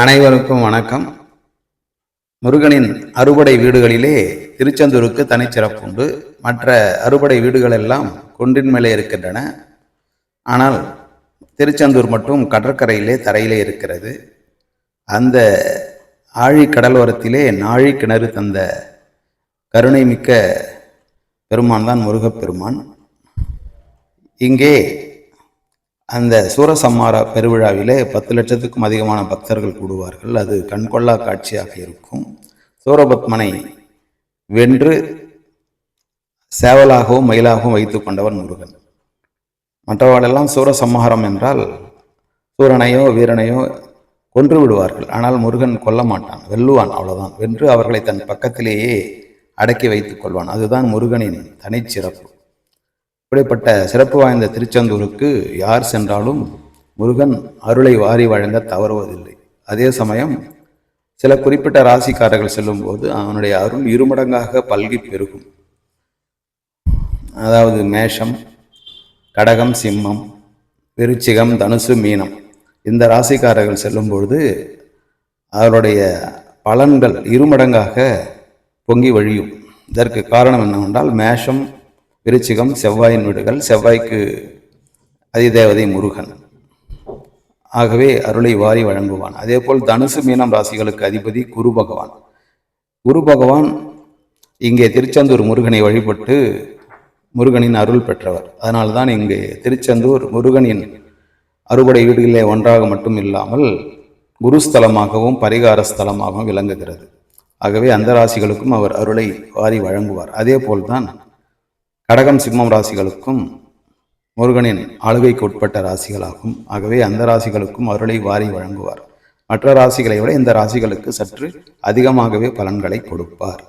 அனைவருக்கும் வணக்கம். முருகனின் அறுபடை வீடுகளிலே திருச்செந்தூருக்கு தனிச்சிறப்புண்டு. மற்ற அறுபடை வீடுகள் எல்லாம் குன்றின் மேலே இருக்கின்றன. ஆனால் திருச்செந்தூர் மட்டும் கடற்கரையிலே தரையிலே இருக்கிறது. அந்த ஆழி கடலோரத்திலே நாழி கிணறு தந்த கருணை மிக்க பெருமான் தான் முருகப்பெருமான். இங்கே அந்த சூரசம்மார பெருவிழாவிலே பத்து லட்சத்துக்கும் அதிகமான பக்தர்கள் கூடுவார்கள். அது கண்கொள்ளா காட்சியாக இருக்கும். சூரபத்மனை வென்று சேவலாகவும் மயிலாகவும் வைத்து கொண்டவன் முருகன். மற்றவாளெல்லாம் சூரசம்ஹாரம் என்றால் சூரனையோ வீரனையோ கொன்று விடுவார்கள். ஆனால் முருகன் கொல்ல மாட்டான் வெல்லுவான் அவ்வளவுதான். வென்று அவர்களை தன் பக்கத்திலேயே அடக்கி வைத்துக் கொள்வான். அதுதான் முருகனின் தனிச்சிறப்பு. இப்படிப்பட்ட சிறப்பு வாய்ந்த திருச்செந்தூருக்கு யார் சென்றாலும் முருகன் அருளை வாரி வழங்க தவறுவதில்லை. அதே சமயம் சில குறிப்பிட்ட ராசிக்காரர்கள் செல்லும்போது அவனுடைய அருள் இருமடங்காக பல்கி பெருகும். அதாவது மேஷம் கடகம் சிம்மம் விருச்சிகம் தனுசு மீனம் இந்த ராசிக்காரர்கள் செல்லும்பொழுது அவருடைய பலன்கள் இருமடங்காக பொங்கி வழியும். இதற்கு காரணம் என்னவென்றால் மேஷம் விருச்சிகம் செவ்வாயின் வீடுகள் செவ்வாய்க்கு அதிதேவதை முருகன். ஆகவே அருளை வாரி வழங்குவான். அதேபோல் தனுசு மீனம் ராசிகளுக்கு அதிபதி குரு பகவான். குரு பகவான் இங்கே திருச்செந்தூர் முருகனை வழிபட்டு முருகனின் அருள் பெற்றவர். அதனால்தான் இங்கே திருச்செந்தூர் முருகனின் அறுபடை வீடுகளிலே ஒன்றாக மட்டும் இல்லாமல் குருஸ்தலமாகவும் பரிகார ஸ்தலமாகவும் விளங்குகிறது. ஆகவே அந்த ராசிகளுக்கும் அவர் அருளை வாரி வழங்குவார். அதே போல்தான் கடகம் சிம்மம் ராசிகளுக்கும் முருகனின் ஆளுகைக்கு உட்பட்ட ராசிகளாகும். ஆகவே அந்த ராசிகளுக்கும் அருளை வாரி வழங்குவார். மற்ற ராசிகளை விட இந்த ராசிகளுக்கு சற்று அதிகமாகவே பலன்களை கொடுப்பார்.